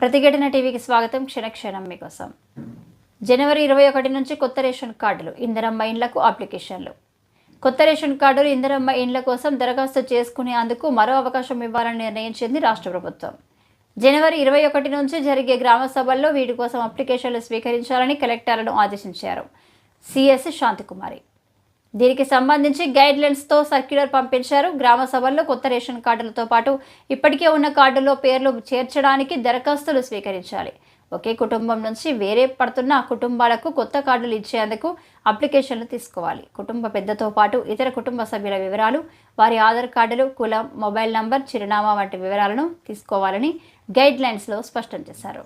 ప్రతిఘటన టీవీకి స్వాగతం. క్షణక్షణం మీకోసం. జనవరి ఇరవై ఒకటి నుంచి కొత్త రేషన్ కార్డులు ఇందరమ్మ ఇండ్లకు అప్లికేషన్లు. కొత్త రేషన్ కార్డులు ఇందరమ్మ ఇండ్ల కోసం దరఖాస్తు చేసుకునేందుకు మరో అవకాశం ఇవ్వాలని నిర్ణయించింది రాష్ట్ర ప్రభుత్వం. జనవరి ఇరవై ఒకటి నుంచి జరిగే గ్రామ సభల్లో వీటి కోసం అప్లికేషన్లు స్వీకరించాలని కలెక్టర్లను ఆదేశించారు. సిఎస్ శాంతికుమారి. దీనికి సంబంధించి గైడ్ లైన్స్తో సర్క్యులర్ పంపించారు. గ్రామ సభల్లో కొత్త రేషన్ కార్డులతో పాటు ఇప్పటికే ఉన్న కార్డులో పేర్లు చేర్చడానికి దరఖాస్తులు స్వీకరించాలి. ఒకే కుటుంబం నుంచి వేరే పడుతున్న కుటుంబాలకు కొత్త కార్డులు ఇచ్చేందుకు అప్లికేషన్లు తీసుకోవాలి. కుటుంబ పెద్దతో పాటు ఇతర కుటుంబ సభ్యుల వివరాలు వారి ఆధార్ కార్డులు కులం మొబైల్ నంబర్ చిరునామా వంటి వివరాలను తీసుకోవాలని గైడ్ లైన్స్లో స్పష్టం చేశారు.